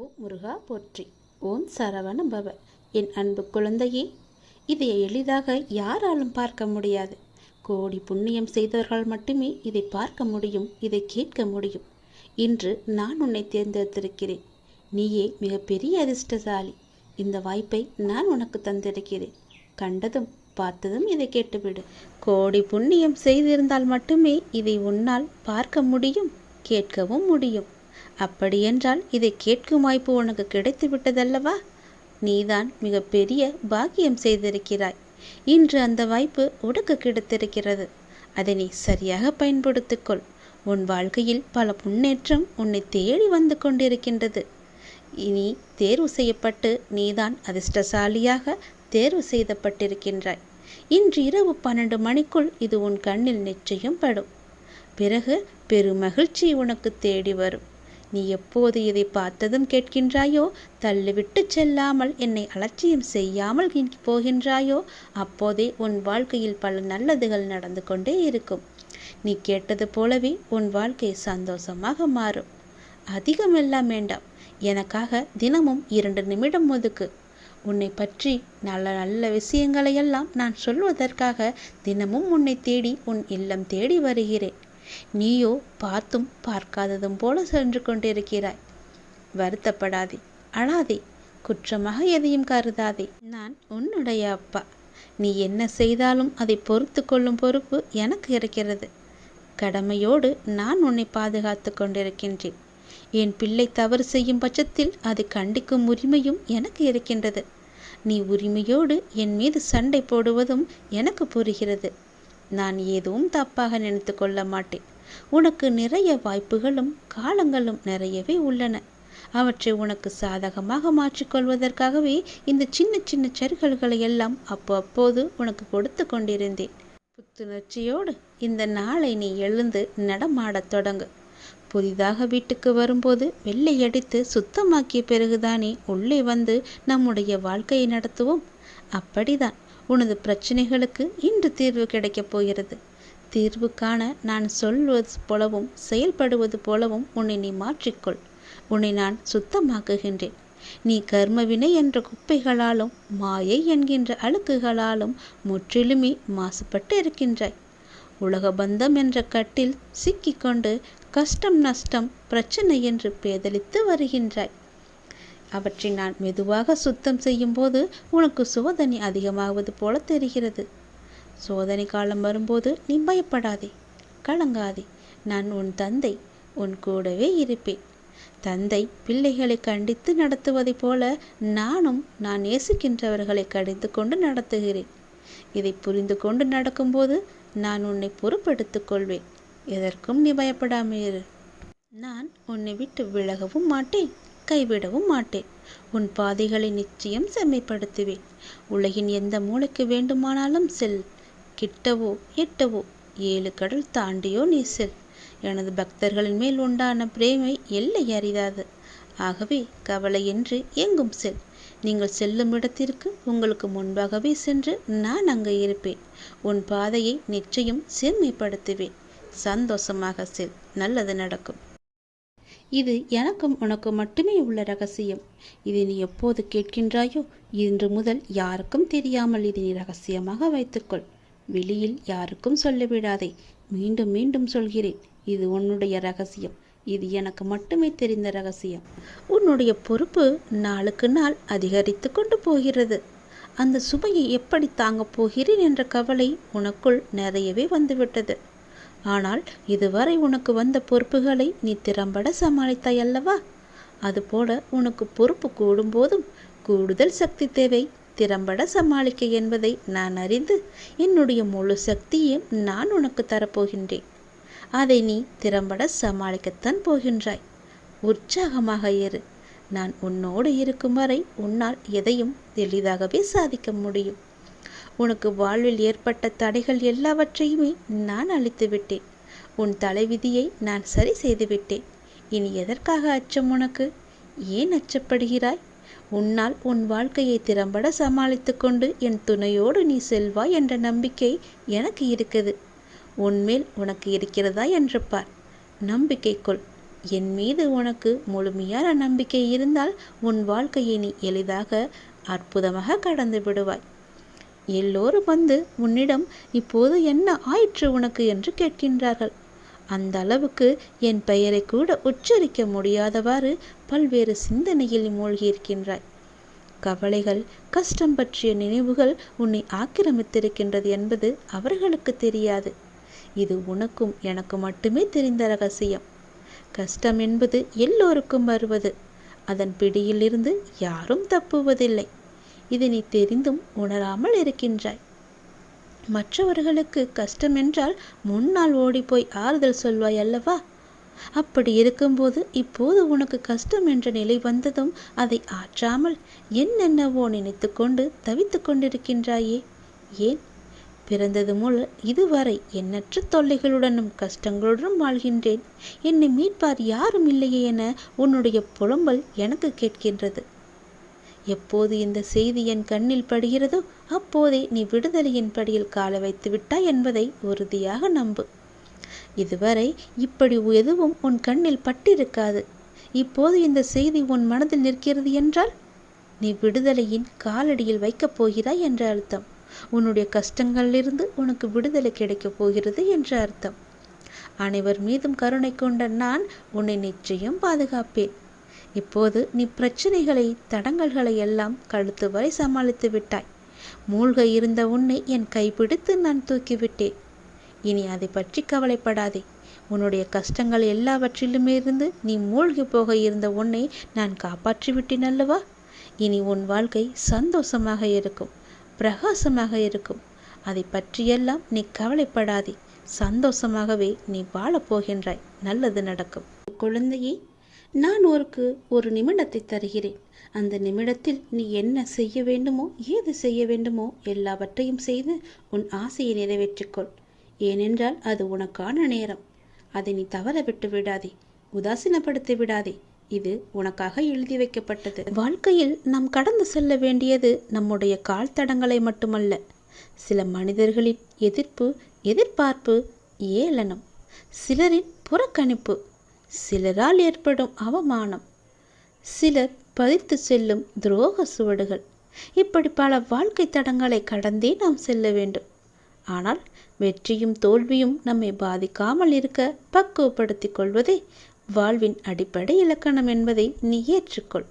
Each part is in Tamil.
ஓ முருகா போற்றி. ஓம் சரவண பவ என் அன்பு குழந்தையே இதை எளிதாக யாராலும் பார்க்க முடியாது. கோடி புண்ணியம் செய்தவர்கள் மட்டுமே இதை பார்க்க முடியும் இதை கேட்க முடியும். இன்று நான் உன்னை தேர்ந்தெடுத்திருக்கிறேன். நீயே மிகப்பெரிய அதிர்ஷ்டசாலி. இந்த வாய்ப்பை நான் உனக்கு தந்திருக்கிறேன். கண்டதும் பார்த்ததும் இதை கேட்டுவிடு. கோடி புண்ணியம் செய்திருந்தால் மட்டுமே இதை உன்னால் பார்க்க முடியும் கேட்கவும் முடியும். அப்படியென்றால் இதை கேட்கும் வாய்ப்பு உனக்கு கிடைத்து விட்டதல்லவா நீதான் மிகப்பெரிய பாக்கியம் செய்திருக்கிறாய். இன்று அந்த வாய்ப்பு உனக்கு கிடைத்திருக்கிறது. அதை நீ சரியாக பயன்படுத்திக்கொள். உன் வாழ்க்கையில் பல முன்னேற்றம் உன்னை தேடி வந்து கொண்டிருக்கின்றது. இனி தேர்வு செய்யப்பட்டு நீதான் அதிர்ஷ்டசாலியாக தேர்வு செய்யப்பட்டிருக்கின்றாய் இன்று இரவு பன்னெண்டு மணிக்குள் இது உன் கண்ணில் நிச்சயம் படும். பிறகு பெருமகிழ்ச்சி உனக்கு தேடி வரும். நீ எப்போது இதை பார்த்ததும் கேட்கின்றாயோ? தள்ளிவிட்டு செல்லாமல் என்னை அலட்சியம் செய்யாமல் போகின்றாயோ? அப்போதே உன் வாழ்க்கையில் பல நல்லதுகள் நடந்து கொண்டே இருக்கும். நீ கேட்டது போலவே உன் வாழ்க்கை சந்தோஷமாக மாறும். அதிகமெல்லாம் வேண்டாம். எனக்காக தினமும் இரண்டு நிமிடம் ஒதுக்கு. உன்னை பற்றி நல்ல நல்ல விஷயங்களையெல்லாம் நான் சொல்வதற்காக தினமும் உன்னை தேடி உன் இல்லம் தேடி வருகிறேன். நீயோ பார்த்தும் பார்க்காததும் போல சென்று கொண்டிருக்கிறாய். வருத்தப்படாதே அழாதே குற்றமாக எதையும் கருதாதே. நான் உன்னுடைய அப்பா. நீ என்ன செய்தாலும் அதை பொறுத்து கொள்ளும் பொறுப்பு எனக்கு இருக்கிறது. கடமையோடு நான் உன்னை பாதுகாத்து கொண்டிருக்கின்றேன். என் பிள்ளை தவறு செய்யும் பட்சத்தில் அதை கண்டிக்கும் உரிமையும் எனக்கு இருக்கின்றது. நீ உரிமையோடு என் மீது சண்டை போடுவதும் எனக்கு புரிகிறது. நான் எதுவும் தப்பாக நினைத்து கொள்ள மாட்டேன். உனக்கு நிறைய வாய்ப்புகளும் காலங்களும் நிறையவே உள்ளன. அவற்றை உனக்கு சாதகமாக மாற்றிக்கொள்வதற்காகவே இந்த சின்ன சின்ன சருகல்களை எல்லாம் அப்போ அப்போது உனக்கு கொடுத்து கொண்டிருந்தேன். புத்துணர்ச்சியோடு இந்த நாளை நீ எழுந்து நடமாடத் தொடங்கு. புதிதாக வீட்டுக்கு வரும்போது வெள்ளை அடித்து சுத்தமாக்கிய பிறகுதானே உள்ளே வந்து நம்முடைய வாழ்க்கையை நடத்துவோம்? அப்படிதான். உனது பிரச்சனைகளுக்கு இன்று தீர்வு கிடைக்கப் போகிறது. தீர்வு காண நான் சொல்வது போலவும் செயல்படுவது போலவும் உன்னை நீ மாற்றிக்கொள். உன்னை நான் சுத்தமாக்குகின்றேன். நீ கர்மவினை என்ற குப்பைகளாலும் மாயை என்கின்ற அழுக்குகளாலும் முற்றிலுமே மாசுபட்டு இருக்கின்றாய். உலக பந்தம் என்ற கட்டில் சிக்கிக்கொண்டு கஷ்டம் நஷ்டம் பிரச்சனை என்று பேதலித்து வருகின்றாய். அவற்றை நான் மெதுவாக சுத்தம் செய்யும்போது உனக்கு சோதனை அதிகமாவது போல தெரிகிறது. சோதனை காலம் வரும்போது நீ பயப்படாதே கலங்காதே. நான் உன் தந்தை உன் கூடவே இருப்பேன். தந்தை பிள்ளைகளை கண்டித்து நடத்துவதைப் போல நானும் நான் நேசிக்கின்றவர்களை கடிந்து கொண்டு நடத்துகிறேன். இதை புரிந்து கொண்டு நடக்கும்போது நான் உன்னை பொறுப்பெடுத்துக் கொள்வேன். எதற்கும் நீ பயப்படாமல் இரு. நான் உன்னை விட்டு விலகவும் மாட்டேன். கைவிடவும் மாட்டேன். உன் பாதைகளை நிச்சயம் செம்மைப்படுத்துவேன். உலகின் எந்த மூளைக்கு வேண்டுமானாலும் செல். கிட்டவோ எட்டவோ ஏழு கடல் தாண்டியோ நீ செல். எனது பக்தர்களின் மேல் உண்டான பிரேமை எல்லை அறியாது. ஆகவே கவலையின்றி எங்கும் செல். நீங்கள் செல்லும் இடத்திற்கு உங்களுக்கு முன்பாகவே சென்று நான் அங்கே இருப்பேன். உன் பாதையை நிச்சயம் செம்மைப்படுத்துவேன். சந்தோஷமாக செல். நல்லது நடக்கும். இது எனக்கும் உனக்கு மட்டுமே உள்ள ரகசியம். இதை நீ எப்போது கேட்கின்றாயோ இன்று முதல் யாருக்கும் தெரியாமல் இதை நீ ரகசியமாக வைத்துக்கொள். வெளியில் யாருக்கும் சொல்லிவிடாதே. மீண்டும் மீண்டும் சொல்கிறேன் இது உன்னுடைய ரகசியம். இது எனக்கு மட்டுமே தெரிந்த ரகசியம். உன்னுடைய பொறுப்பு நாளுக்கு நாள் அதிகரித்து கொண்டு போகிறது. அந்த சுமையை எப்படி தாங்கப் போகிறேன் என்ற கவலை உனக்குள் நிறையவே வந்துவிட்டது. ஆனால் இதுவரை உனக்கு வந்த பொறுப்புகளை நீ திறம்பட சமாளித்தாய் அல்லவா அதுபோல உனக்கு பொறுப்பு கூடும்போதும் கூடுதல் சக்தி தேவை. திறம்பட சமாளிக்க என்பதை நான் அறிந்து என்னுடைய முழு சக்தியையும் நான் உனக்கு தரப்போகின்றேன். அதை நீ திறம்பட சமாளிக்கத்தான் போகின்றாய். உற்சாகமாக ஏறு. நான் உன்னோடு இருக்கும் வரை உன்னால் எதையும் எளிதாகவே சாதிக்க முடியும். உனக்கு வாழ்வில் ஏற்பட்ட தடைகள் எல்லாவற்றையுமே நான் அழித்து விட்டேன் உன் தலைவிதியை நான் சரி செய்து விட்டேன் இனி எதற்காக அச்சம் உனக்கு? ஏன் அச்சப்படுகிறாய்? உன்னால் உன் வாழ்க்கையை திறம்பட சமாளித்து கொண்டு என் துணையோடு நீ செல்வாய் என்ற நம்பிக்கை எனக்கு இருக்குது உன்மேல் உனக்கு இருக்கிறதா என்று பார். நம்பிக்கை கொள். என் மீது உனக்கு முழுமையான நம்பிக்கை இருந்தால் உன் வாழ்க்கையை நீ எளிதாக அற்புதமாக கடந்து விடுவாய். எல்லோரும் வந்து உன்னிடம் இப்போது என்ன ஆயிற்று உனக்கு? என்று கேட்கின்றார்கள். அந்த அளவுக்கு என் பெயரை கூட உச்சரிக்க முடியாதவாறு பல்வேறு சிந்தனையில் மூழ்கியிருக்கின்றாய். கவலைகள் கஷ்டம் பற்றிய நினைவுகள் உன்னை ஆக்கிரமித்திருக்கின்றது என்பது அவர்களுக்கு தெரியாது. இது உனக்கும் எனக்கு மட்டுமே தெரிந்த ரகசியம். கஷ்டம் என்பது எல்லோருக்கும் வருவது. அதன் பிடியிலிருந்து யாரும் தப்புவதில்லை. இது நீ தெரிந்தும் உணராமல் இருக்கின்றாய். மற்றவர்களுக்கு கஷ்டம் என்றால் முன்னால் ஓடிப்போய் ஆறுதல் சொல்வாய் அல்லவா? அப்படி இருக்கும்போது இப்போது உனக்கு கஷ்டம் என்ற நிலை வந்ததும் அதை ஆற்றாமல் என்னென்னவோ நினைத்து கொண்டு தவித்து கொண்டிருக்கின்றாயே. ஏன்? பிறந்தது முதல் இதுவரை எண்ணற்ற தொல்லைகளுடனும் கஷ்டங்களுடனும் வாழ்கின்றேன். என்னை மீட்பார் யாரும் இல்லையே என உன்னுடைய புலம்பல் எனக்கு கேட்கின்றது. எப்போது இந்த செய்தி என் கண்ணில் படுகிறதோ அப்போதே நீ விடுதலையின் படியில் கால வைத்து விட்டாய் என்பதை உறுதியாக நம்பு. இதுவரை இப்படி எதுவும் உன் கண்ணில் பட்டிருக்காது. இப்போது இந்த செய்தி உன் மனதில் நிற்கிறது என்றால் நீ விடுதலையின் காலடியில் வைக்கப் போகிறாய் என்ற அர்த்தம். உன்னுடைய கஷ்டங்களிலிருந்து உனக்கு விடுதலை கிடைக்கப் போகிறது என்ற அர்த்தம். அனைவர் மீதும் கருணை கொண்ட நான் உன்னை நிச்சயம் பாதுகாப்பேன். இப்போது நீ பிரச்சனைகளை தடங்கல்களை எல்லாம் கழுத்து வரை சமாளித்து விட்டாய். மூழ்க இருந்த உன்னை என் கைப்பிடித்து நான் தூக்கிவிட்டேன். இனி அதை பற்றி கவலைப்படாதே. உன்னுடைய கஷ்டங்கள் எல்லாவற்றிலுமே இருந்து நீ மூழ்கி போக இருந்த உன்னை நான் காப்பாற்றி விட்டேன் அல்லவா? இனி உன் வாழ்க்கை சந்தோஷமாக இருக்கும் பிரகாசமாக இருக்கும். அதை பற்றியெல்லாம் நீ கவலைப்படாதே. சந்தோஷமாகவே நீ வாழப்போகின்றாய் நல்லது நடக்கும். குழந்தையை நான் ஒருக்கு ஒரு நிமிடத்தை தருகிறேன். அந்த நிமிடத்தில் நீ என்ன செய்ய வேண்டுமோ ஏது செய்ய வேண்டுமோ எல்லாவற்றையும் செய்து உன் ஆசையை நிறைவேற்றிக்கொள். ஏனென்றால் அது உனக்கான நேரம். அதை நீ தவற விட்டு விடாதே உதாசீனப்படுத்தி விடாதே. இது உனக்காக எழுதி வைக்கப்பட்டது. வாழ்க்கையில் நாம் கடந்து செல்ல வேண்டியது நம்முடைய கால் தடங்களை மட்டுமல்ல சில மனிதர்களின் எதிர்ப்பு எதிர்பார்ப்பு ஏளனம் சிலரின் புறக்கணிப்பு சிலரால் ஏற்படும் அவமானம். சிலர் பதித்து செல்லும் துரோக சுவடுகள். இப்படி பல வாழ்க்கை தடங்களை கடந்தே நாம் செல்ல வேண்டும். ஆனால் வெற்றியும் தோல்வியும் நம்மை பாதிக்காமல் இருக்க பக்குவப்படுத்திக் கொள்வதே வாழ்வின் அடிப்படை இலக்கணம் என்பதை நீ ஏற்றுக்கொள்.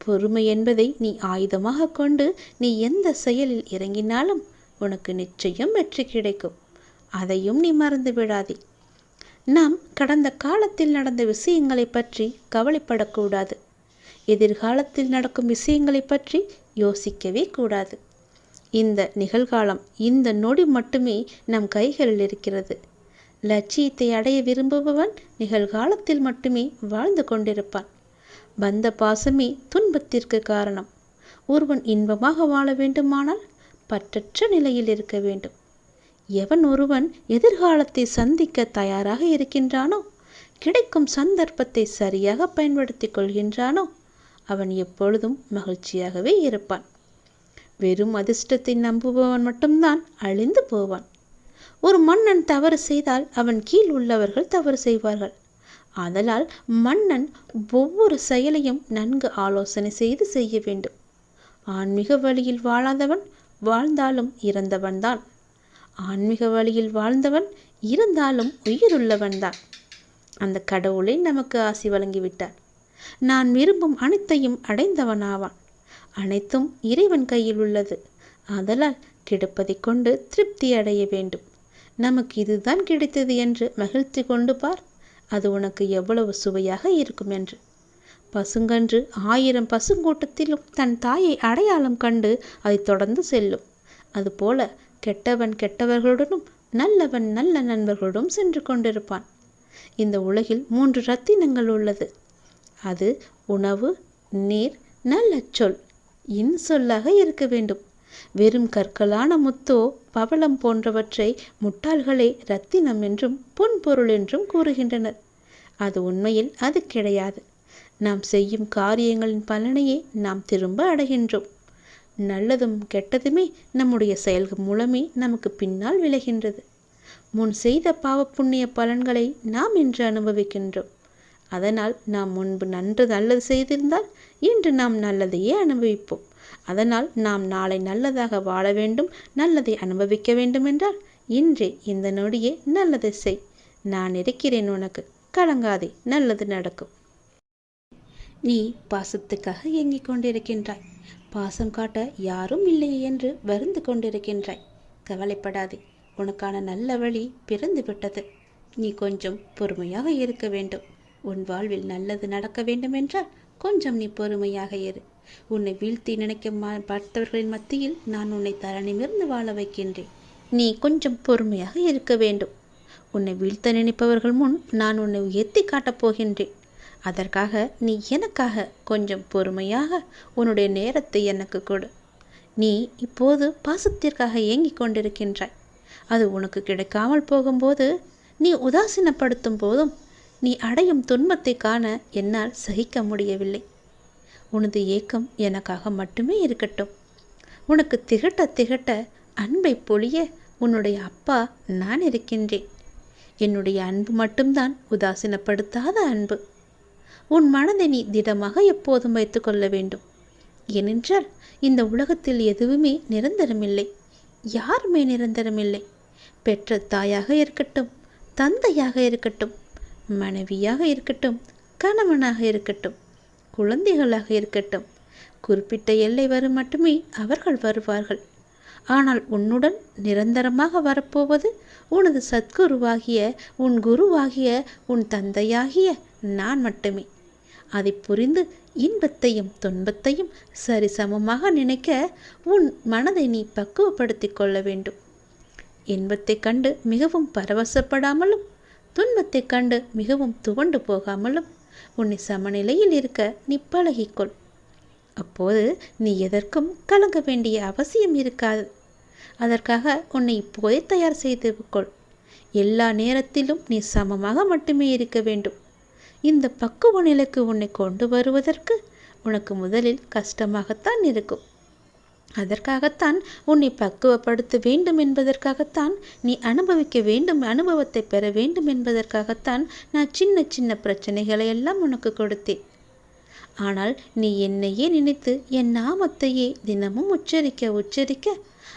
பொறுமை என்பதை நீ ஆயுதமாக கொண்டு நீ எந்த செயலில் இறங்கினாலும் உனக்கு நிச்சயம் வெற்றி கிடைக்கும். அதையும் நீ மறந்து விடாதே. நாம் கடந்த காலத்தில் நடந்த விஷயங்களை பற்றி கவலைப்படக்கூடாது. எதிர்காலத்தில் நடக்கும் விஷயங்களை பற்றி யோசிக்கவே கூடாது. இந்த நிகழ்காலம் இந்த நொடி மட்டுமே நம் கைகளில் இருக்கிறது. லட்சியத்தை அடைய விரும்புபவன் நிகழ்காலத்தில் மட்டுமே வாழ்ந்து கொண்டிருப்பான். பந்த பாசமே துன்பத்திற்கு காரணம். ஒருவன் இன்பமாக வாழ வேண்டுமானால் பற்றற்ற நிலையில் இருக்க வேண்டும். எவன் ஒருவன் எதிர்காலத்தை சந்திக்க தயாராக இருக்கின்றானோ? கிடைக்கும் சந்தர்ப்பத்தை சரியாக பயன்படுத்திக் கொள்கின்றானோ? அவன் எப்பொழுதும் மகிழ்ச்சியாகவே இருப்பான். வெறும் அதிர்ஷ்டத்தை நம்புபவன் மட்டும்தான் அழிந்து போவான். ஒரு மன்னன் தவறு செய்தால் அவன் கீழ் உள்ளவர்கள் தவறு செய்வார்கள். ஆதலால் மன்னன் ஒவ்வொரு செயலையும் நன்கு ஆலோசனை செய்து செய்ய வேண்டும். ஆன்மீக வழியில் வாழாதவன் வாழ்ந்தாலும் இறந்தவன்தான். ஆன்மீக வழியில் வாழ்ந்தவன் இருந்தாலும் உயிருள்ளவன்தான் அந்த கடவுளை நமக்கு ஆசி வழங்கிவிட்டார். நான் விரும்பும் அனைத்தையும் அடைந்தவனாவான். அனைத்தும் இறைவன் கையில் உள்ளது. ஆதலால் கிடைப்பதை கொண்டு திருப்தி அடைய வேண்டும். நமக்கு இதுதான் கிடைத்தது என்று மகிழ்ச்சி கொண்டு பார். அது உனக்கு எவ்வளவு சுவையாக இருக்கும் என்று. பசுங்கன்று ஆயிரம் பசுங்கூட்டத்திலும் தன் தாயை அடையாளம் கண்டு அதை தொடர்ந்து செல்லும். அதுபோல கெட்டவன் கெட்டவர்களுடனும் நல்லவன் நல்ல நண்பர்களுடன் சென்று கொண்டிருப்பான். இந்த உலகில் மூன்று ரத்தினங்கள் உள்ளது. அது உணவு நீர் நல்ல சொல் இன்சொல்லாக இருக்க வேண்டும். வெறும் கற்களான முத்தோ பவளம் போன்றவற்றை முட்டாள்களே ரத்தினம் என்றும் பொன்பொருள் என்றும் கூறுகின்றனர். அது உண்மையில் அது கிடையாது. நாம் செய்யும் காரியங்களின் பலனையே நாம் திரும்ப அடைகின்றோம். நல்லதும் கெட்டதுமே நம்முடைய செயல்கள் மூலமே நமக்கு பின்னால் விளைகின்றது. முன் செய்த பாவ புண்ணிய பலன்களை நாம் இன்று அனுபவிக்கின்றோம். அதனால் நாம் முன்பு நன்று நல்லது செய்திருந்தால் இன்று நாம் நல்லதையே அனுபவிப்போம். அதனால் நாம் நாளை நல்லதாக வாழ வேண்டும் நல்லதை அனுபவிக்க வேண்டும் என்றால் இன்றே இந்த நொடியே நல்லதை செய். நான் இருக்கிறேன் உனக்கு கலங்காதே நல்லது நடக்கும். நீ பாசத்துக்காக இயங்கிக் கொண்டிருக்கின்றாய். பாசம் காட்ட யாரும் இல்லையே என்று வருந்து கொண்டிருக்கின்றாய். கவலைப்படாதே உனக்கான நல்ல வழி பிறந்து விட்டது. நீ கொஞ்சம் பொறுமையாக இருக்க வேண்டும். உன் வாழ்வில் நல்லது நடக்க வேண்டுமென்றால் கொஞ்சம் நீ பொறுமையாக இரு. உன்னை வீழ்த்தி நினைக்க மா- பார்த்தவர்களின் மத்தியில் நான் உன்னை தரணிமிருந்து வாழ வைக்கின்றேன். நீ கொஞ்சம் பொறுமையாக இருக்க வேண்டும். உன்னை வீழ்த்த நினைப்பவர்கள் முன் நான் உன்னை உயர்த்தி காட்டப் போகின்றேன். அதற்காக நீ எனக்காக கொஞ்சம் பொறுமையாக உன்னுடைய நேரத்தை எனக்கு கொடு. நீ இப்போது பாசத்திற்காக ஏங்கிக் கொண்டிருக்கின்றாய். அது உனக்கு கிடைக்காமல் போகும்போது நீ உதாசீனப்படுத்தும் போதும் நீ அடையும் துன்பத்தை காண என்னால் சகிக்க முடியவில்லை. உனது ஏக்கம் எனக்காக மட்டுமே இருக்கட்டும். உனக்கு திகட்ட திகட்ட அன்பை பொழிய உன்னுடைய அப்பா நான் இருக்கின்றேன். என்னுடைய அன்பு மட்டும்தான் உதாசீனப்படுத்தாத அன்பு. உன் மனதை நீ திடமாக எப்போதும் வைத்துக்கொள்ள வேண்டும். ஏனென்றால் இந்த உலகத்தில் எதுவுமே நிரந்தரமில்லை. யாருமே நிரந்தரமில்லை. பெற்ற தாயாக இருக்கட்டும் தந்தையாக இருக்கட்டும் மனைவியாக இருக்கட்டும் கணவனாக இருக்கட்டும் குழந்தைகளாக இருக்கட்டும் குறிப்பிட்ட எல்லை வரும் மட்டுமே அவர்கள் வருவார்கள். ஆனால் உன்னுடன் நிரந்தரமாக வரப்போவது உனது சத்குருவாகிய உன் குருவாகிய உன் தந்தையாகிய நான் மட்டுமே. அதை புரிந்து இன்பத்தையும் துன்பத்தையும் சரிசமமாக நினைக்க உன் மனதை நீ பக்குவப்படுத்திக் கொள்ள வேண்டும். இன்பத்தைக் கண்டு மிகவும் பரவசப்படாமலும் துன்பத்தைக் கண்டு மிகவும் துவண்டு போகாமலும் உன்னை சமநிலையில் இருக்க நீ பழகிக்கொள். அப்போது நீ எதற்கும் கலங்க வேண்டிய அவசியம் இருக்காது. அதற்காக உன்னை இப்போதே தயார் செய்து கொள். எல்லா நேரத்திலும் நீ சமமாக மட்டுமே இருக்க வேண்டும். இந்த பக்குவ நிலைக்கு உன்னை கொண்டு வருவதற்கு உனக்கு முதலில் கஷ்டமாகத்தான் இருக்கும். அதற்காகத்தான் உன்னை பக்குவப்படுத்த வேண்டும் என்பதற்காகத்தான் நீ அனுபவிக்க வேண்டும் அனுபவத்தை பெற வேண்டும் என்பதற்காகத்தான் நான் சின்ன சின்ன பிரச்சனைகளை எல்லாம் உனக்கு கொடுத்தேன். ஆனால் நீ என்னையே நினைத்து என் நாமத்தையே தினமும் உச்சரிக்க உச்சரிக்க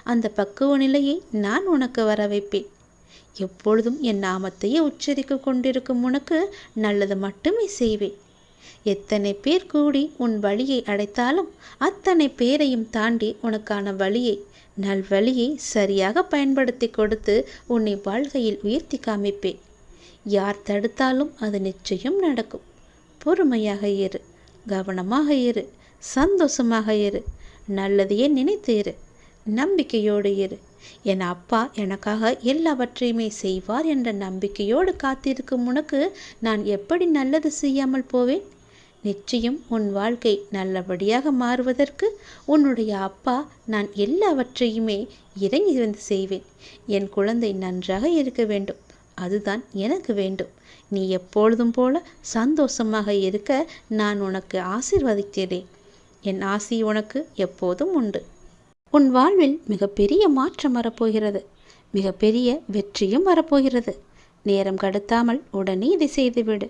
அந்த பக்குவ நிலையை நான் உனக்கு வர வைப்பேன் எப்பொழுதும் என் நாமத்தையே உச்சரிக்க கொண்டிருக்கும் உனக்கு நல்லது மட்டுமே செய்வேன். எத்தனை பேர் கூடி உன் வழியை அடைத்தாலும் அத்தனை பேரையும் தாண்டி உனக்கான வழியை நல்வழியை சரியாக பயன்படுத்தி கொடுத்து உன்னை வாழ்க்கையில் உயர்த்தி காமிப்பேன். யார் தடுத்தாலும் அது நிச்சயம் நடக்கும். பொறுமையாக இரு கவனமாக இரு சந்தோஷமாக இரு நல்லதையே நினைத்து இரு நம்பிக்கையோடு இரு. என் அப்பா எனக்காக எல்லாவற்றையுமே செய்வார் என்ற நம்பிக்கையோடு காத்திருக்கும் உனக்கு நான் எப்படி நல்லது செய்யாமல் போவேன்? நிச்சயம் உன் வாழ்க்கை நல்லபடியாக மாறுவதற்கு உன்னுடைய அப்பா நான் எல்லாவற்றையுமே இறங்கி வந்து செய்வேன். என் குழந்தை நன்றாக இருக்க வேண்டும். அதுதான் எனக்கு வேண்டும். நீ எப்பொழுதும் போல சந்தோஷமாக இருக்க நான் உனக்கு ஆசீர்வதிக்கிறேன். என் ஆசி உனக்கு எப்போதும் உண்டு. உன் வாழ்வில் மிகப்பெரிய மாற்றம் வரப்போகிறது. மிகப்பெரிய வெற்றியும் வரப்போகிறது. நேரம் கடத்தாமல் உடனே இதை செய்துவிடு.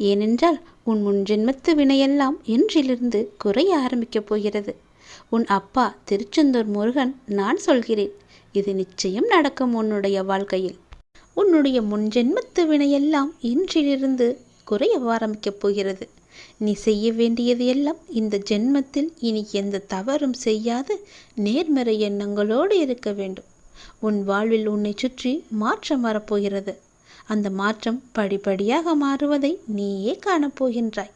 ஏனென்றால் உன் முன்ஜென்மத்து வினையெல்லாம் இன்றிலிருந்து குறைய ஆரம்பிக்கப் போகிறது. உன் அப்பா திருச்செந்தூர் முருகன் நான் சொல்கிறேன் இது நிச்சயம் நடக்கும் உன்னுடைய வாழ்க்கையில். உன்னுடைய முன்ஜென்மத்து வினையெல்லாம் இன்றிலிருந்து குறைய ஆரம்பிக்கப் போகிறது. நீ செய்ய வேண்டியது எல்லாம் இந்த ஜென்மத்தில் இனி எந்த தவறும் செய்யாது நேர்மறை எண்ணங்களோடு இருக்க வேண்டும். உன் வாழ்வில் உன்னை சுற்றி மாற்றம் வரப்போகிறது. அந்த மாற்றம் படிப்படியாக மாறுவதை நீயே காணப்போகின்றாய்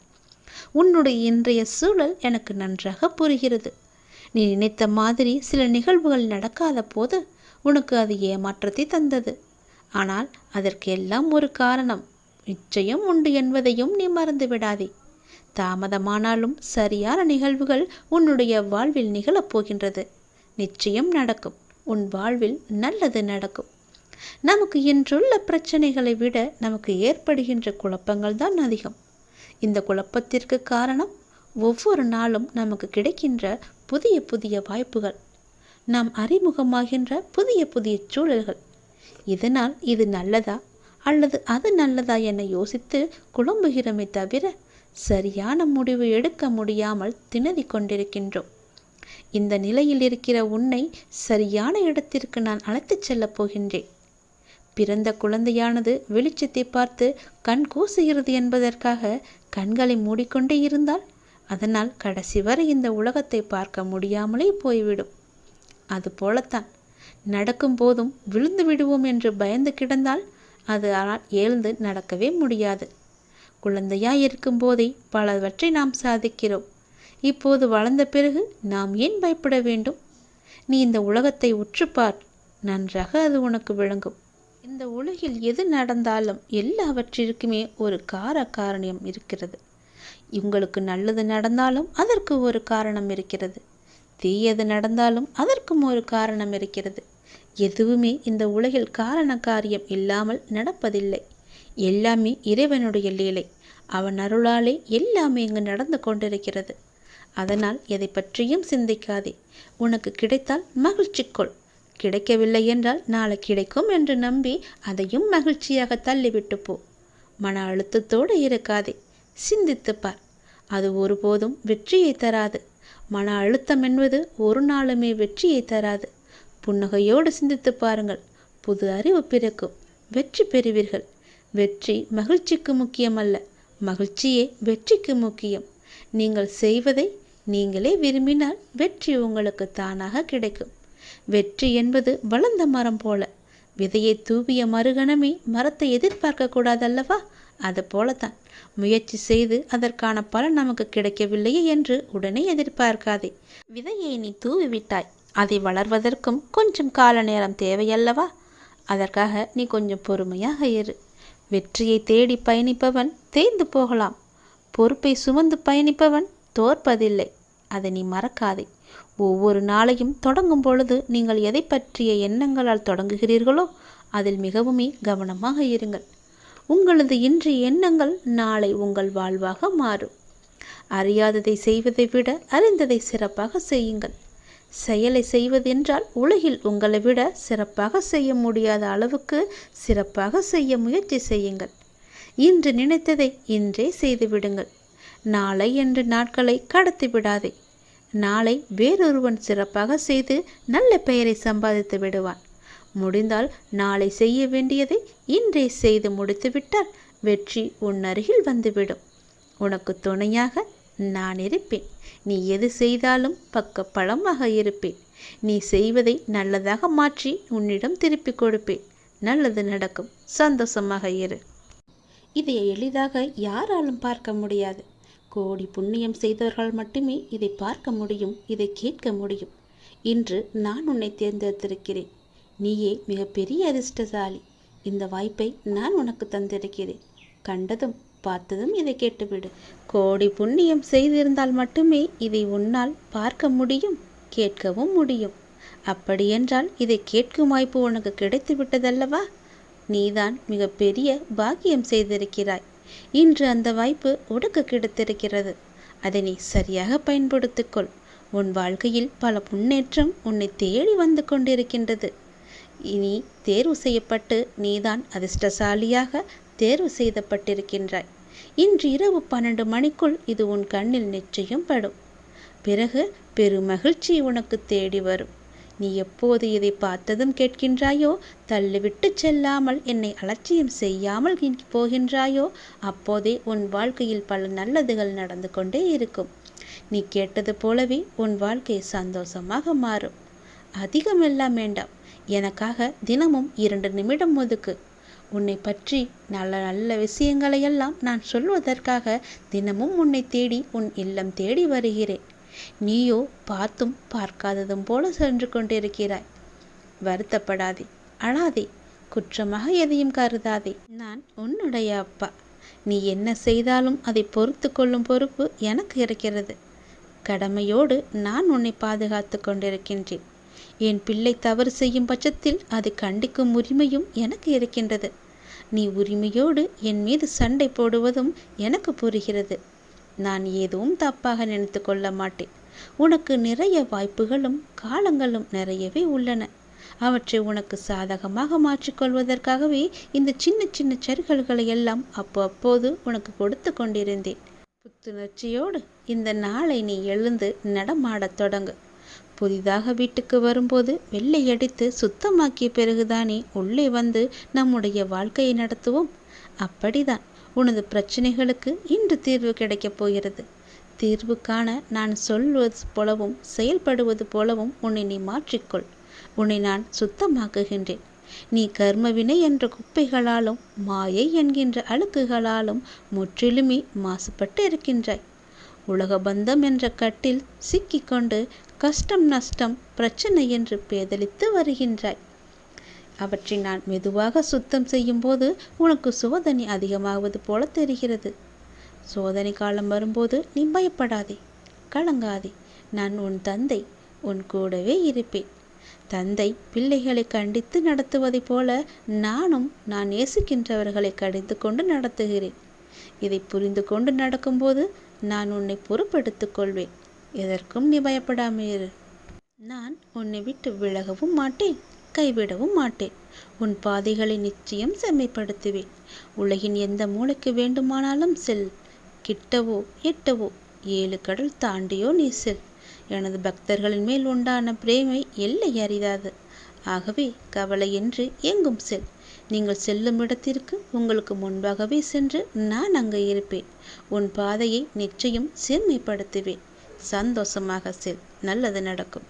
உன்னுடைய இன்றைய சூழல் எனக்கு நன்றாக புரிகிறது. நீ நினைத்த மாதிரி சில நிகழ்வுகள் நடக்காத போது உனக்கு அது ஏமாற்றத்தை தந்தது. ஆனால் அதற்கு எல்லாம் ஒரு காரணம். நிச்சயம் உண்டு என்பதையும் நீ மறந்து விடாதே தாமதமானாலும் சரியான நிகழ்வுகள் உன்னுடைய வாழ்வில் நிகழப்போகின்றது நிச்சயம் நடக்கும். உன் வாழ்வில் நல்லது நடக்கும். நமக்கு இன்றுள்ள பிரச்சனைகளை விட நமக்கு ஏற்படுகின்ற குழப்பங்கள் தான் அதிகம். இந்த குழப்பத்திற்கு காரணம் ஒவ்வொரு நாளும் நமக்கு கிடைக்கின்ற புதிய புதிய வாய்ப்புகள். நாம் அறிமுகமாகின்ற புதிய புதிய சூழல்கள். இதனால் இது நல்லதா அல்லது அது நல்லதா என யோசித்து குழம்புகிறோமே தவிர சரியான முடிவு எடுக்க முடியாமல் திணறிக் கொண்டிருக்கின்றோம். இந்த நிலையில் இருக்கிற உன்னை சரியான இடத்திற்கு நான் அழைத்துச் செல்லப் போகின்றேன். பிறந்த குழந்தையானது வெளிச்சத்தை பார்த்து கண் கூசுகிறது என்பதற்காக கண்களை மூடிக்கொண்டே இருந்தால் அதனால் கடைசி வரை இந்த உலகத்தை பார்க்க முடியாமலே போய்விடும். அதுபோலத்தான் நடக்கும் போதும் விழுந்து விடுவோம் என்று பயந்து கிடந்தால் அது ஆனால் எழுந்து நடக்கவே முடியாது. குழந்தையாய் இருக்கும்போதே பலவற்றை நாம் சாதிக்கிறோம். இப்போது வளர்ந்த பிறகு நாம் ஏன் பயப்பட வேண்டும்? நீ இந்த உலகத்தை உற்றுப்பார் நன்றாக அது உனக்கு விளங்கும். இந்த உலகில் எது நடந்தாலும் எல்லாவற்றிற்குமே ஒரு கார காரணம் இருக்கிறது. உங்களுக்கு நல்லது நடந்தாலும் அதற்கு ஒரு காரணம் இருக்கிறது. தீயது நடந்தாலும் அதற்கும் ஒரு காரணம் இருக்கிறது. எதுவுமே இந்த உலகில் காரண காரியம் இல்லாமல் நடப்பதில்லை. எல்லாமே இறைவனுடைய லீலை. அவன் அருளாலே எல்லாமே இங்கு நடந்து கொண்டிருக்கிறது. அதனால் எதை பற்றியும் சிந்திக்காதே. உனக்கு கிடைத்தால் மகிழ்ச்சி கொள். கிடைக்கவில்லை என்றால் நாளை கிடைக்கும் என்று நம்பி அதையும் மகிழ்ச்சியாக தள்ளிவிட்டு போ. மன அழுத்தத்தோடு இருக்காதே. சிந்தித்து பார். அது ஒருபோதும் வெற்றியை தராது. மன அழுத்தம் என்பது ஒரு நாளுமே வெற்றியை தராது. புன்னகையோடு சிந்தித்து பாருங்கள். புது அறிவு பிறக்கும். வெற்றி பெறுவீர்கள். வெற்றி மகிழ்ச்சிக்கு முக்கியமல்ல. மகிழ்ச்சியே வெற்றிக்கு முக்கியம். நீங்கள் செய்வதை நீங்களே விரும்பினால் வெற்றி உங்களுக்கு தானாக கிடைக்கும். வெற்றி என்பது வளர்ந்த மரம் போல. விதையை தூவிய மறுகணமே மரத்தை எதிர்பார்க்க கூடாதல்லவா? அது போலத்தான். முயற்சி செய்து அதற்கான பலன் நமக்கு கிடைக்கவில்லையே என்று உடனே எதிர்பார்க்காதே. விதையை நீ தூவிவிட்டாய். அதை வளர்வதற்கும் கொஞ்சம் கால நேரம் தேவையல்லவா? அதற்காக நீ கொஞ்சம் பொறுமையாக இரு. வெற்றியை தேடி பயணிப்பவன் தேய்ந்து போகலாம். பொறுப்பை சுமந்து பயணிப்பவன் தோற்பதில்லை. அதை நீ மறக்காதே. ஒவ்வொரு நாளையும் தொடங்கும் பொழுது நீங்கள் எதை பற்றிய எண்ணங்களால் தொடங்குகிறீர்களோ அதில் மிகவுமே கவனமாக இருங்கள். உங்களது இன்றைய எண்ணங்கள் நாளை உங்கள் வாழ்வாக மாறும். அறியாததை செய்வதை விட அறிந்ததை சிறப்பாக செய்யுங்கள். செயலை செய்வதென்றால் உலகில் உங்களை விட சிறப்பாக செய்ய முடியாத அளவுக்கு சிறப்பாக செய்ய முயற்சி செய்யுங்கள். இன்று நினைத்ததை இன்றே செய்துவிடுங்கள் நாளை என்று நாட்களை கடத்தி விடாதே. நாளை வேறொருவன் சிறப்பாக செய்து நல்ல பெயரை சம்பாதித்து விடுவான். முடிந்தால் நாளை செய்ய வேண்டியதை இன்றே செய்து முடித்துவிட்டால் வெற்றி உன் அருகில் வந்துவிடும். உனக்கு துணையாக நான் இருப்பேன். நீ எது செய்தாலும் பக்க பழமாக இருப்பேன். நீ செய்வதை நல்லதாக மாற்றி உன்னிடம் திருப்பிக் கொடுப்பேன். நல்லது நடக்கும். சந்தோஷமாக இரு. இதை எளிதாக யாராலும் பார்க்க முடியாது. கோடி புண்ணியம் செய்தவர்கள் மட்டுமே இதை பார்க்க முடியும் இதை கேட்க முடியும். இன்று நான் உன்னை தேர்ந்தெடுத்திருக்கிறேன். நீயே மிகப்பெரிய அதிர்ஷ்டசாலி. இந்த வாய்ப்பை நான் உனக்கு தந்திருக்கிறேன். கண்டதும் பார்த்ததும் இதை கேட்டுவிடு. கோடி புண்ணியம் செய்திருந்தால் மட்டுமே இதை உன்னால் பார்க்க முடியும் கேட்கவும் முடியும். அப்படியென்றால் இதை கேட்கும் வாய்ப்பு உனக்கு கிடைத்து விட்டதல்லவா நீதான் மிகப்பெரிய பாக்கியம் செய்திருக்கிறாய். இன்று அந்த வாய்ப்பு உனக்கு கிடைத்திருக்கிறது. அதை நீ சரியாக பயன்படுத்திக்கொள். உன் வாழ்க்கையில் பல முன்னேற்றம் உன்னை தேடி வந்து கொண்டிருக்கின்றது. இனி தேர்வு செய்யப்பட்டு நீதான் அதிர்ஷ்டசாலியாக தேர்வு செய்யப்பட்டிருக்கின்றாய் இன்று இரவு பன்னெண்டு மணிக்குள் இது உன் கண்ணில் நிச்சயம் படும். பிறகு பெருமகிழ்ச்சி உனக்கு தேடி வரும். நீ எப்போது இதை பார்த்ததும் கேட்கின்றாயோ? தள்ளிவிட்டு செல்லாமல் என்னை அலட்சியம் செய்யாமல் போகின்றாயோ? அப்போதே உன் வாழ்க்கையில் பல நல்லதுகள் நடந்து கொண்டே இருக்கும். நீ கேட்டது போலவே உன் வாழ்க்கை சந்தோஷமாக மாறும். அதிகமெல்லாம் வேண்டாம். எனக்காக தினமும் இரண்டு நிமிடம் ஒதுக்கு. உன்னை பற்றி நல்ல நல்ல விஷயங்களையெல்லாம் நான் சொல்வதற்காக தினமும் உன்னை தேடி உன் இல்லம் தேடி வருகிறேன். நீயோ பார்த்தும் பார்க்காததும் போல சென்று கொண்டிருக்கிறாய். வருத்தப்படாதே அழாதே குற்றமாக எதையும் கருதாதே. நான் உன்னுடைய அப்பா. நீ என்ன செய்தாலும் அதை பொறுத்து கொள்ளும் பொறுப்பு எனக்கு இருக்கிறது. கடமையோடு நான் உன்னை பாதுகாத்து கொண்டிருக்கின்றேன். என் பிள்ளை தவறு செய்யும் பட்சத்தில் அது கண்டிக்கும் உரிமையும் எனக்கு இருக்கின்றது. நீ உரிமையோடு என் மீது சண்டை போடுவதும் எனக்கு புரிகிறது. நான் ஏதும் தப்பாக நினைத்து கொள்ள மாட்டேன். உனக்கு நிறைய வாய்ப்புகளும் காலங்களும் நிறையவே உள்ளன. அவற்றை உனக்கு சாதகமாக மாற்றிக்கொள்வதற்காகவே இந்த சின்ன சின்ன சருகல்களை எல்லாம் அப்போ அப்போது உனக்கு கொடுத்து கொண்டிருந்தேன். புத்துணர்ச்சியோடு இந்த நாளை நீ எழுந்து நடமாடத் தொடங்கு. புதிதாக வீட்டுக்கு வரும்போது வெள்ளையடித்து சுத்தமாக்கிய பிறகுதானே உள்ளே வந்து நம்முடைய வாழ்க்கையை நடத்துவோம்? அப்படிதான். உனது பிரச்சனைகளுக்கு இன்று தீர்வு கிடைக்கப் போகிறது. தீர்வு காண நான் சொல்வது போலவும் செயல்படுவது போலவும் உன்னை நீ மாற்றிக்கொள். உன்னை நான் சுத்தமாக்குகின்றேன். நீ கர்மவினை என்ற குப்பைகளாலும் மாயை என்கின்ற அழுக்குகளாலும் முற்றிலுமே மாசுபட்டு இருக்கின்றாய். உலக பந்தம் என்ற கட்டில் சிக்கிக்கொண்டு கஷ்டம் நஷ்டம் பிரச்சனை என்று பேதலித்து வருகின்றாய். அவற்றை நான் மெதுவாக சுத்தம் செய்யும்போது உனக்கு சோதனை அதிகமாவது போல தெரிகிறது. சோதனை காலம் வரும்போது நீ பயப்படாதே கலங்காதே. நான் உன் தந்தை உன் கூடவே இருப்பேன். தந்தை பிள்ளைகளை கண்டித்து நடத்துவதைப் போல நானும் நான் நேசிக்கின்றவர்களை கடிந்து கொண்டு நடத்துகிறேன். இதை புரிந்து கொண்டு நடக்கும்போது நான் உன்னை பொறுப்படுத்திக் கொள்வேன். எதற்கும் நீ பயப்படாமல் இரு நான் உன்னை விட்டு விலகவும் மாட்டேன் கைவிடவும் மாட்டேன். உன் பாதைகளை நிச்சயம் செம்மைப்படுத்துவேன். உலகின் எந்த மூளைக்கு வேண்டுமானாலும் செல். கிட்டவோ எட்டவோ ஏழு கடல் தாண்டியோ நீ செல். எனது பக்தர்களின் மேல் உண்டான பிரேமை எல்லை அறியாது ஆகவே கவலையின்றி எங்கும் செல். நீங்கள் செல்லும் இடத்திற்கு உங்களுக்கு முன்பாகவே சென்று நான் அங்கே இருப்பேன். உன் பாதையை நிச்சயம் செம்மைப்படுத்துவேன். சந்தோஷமாக செல். நல்லது நடக்கும்.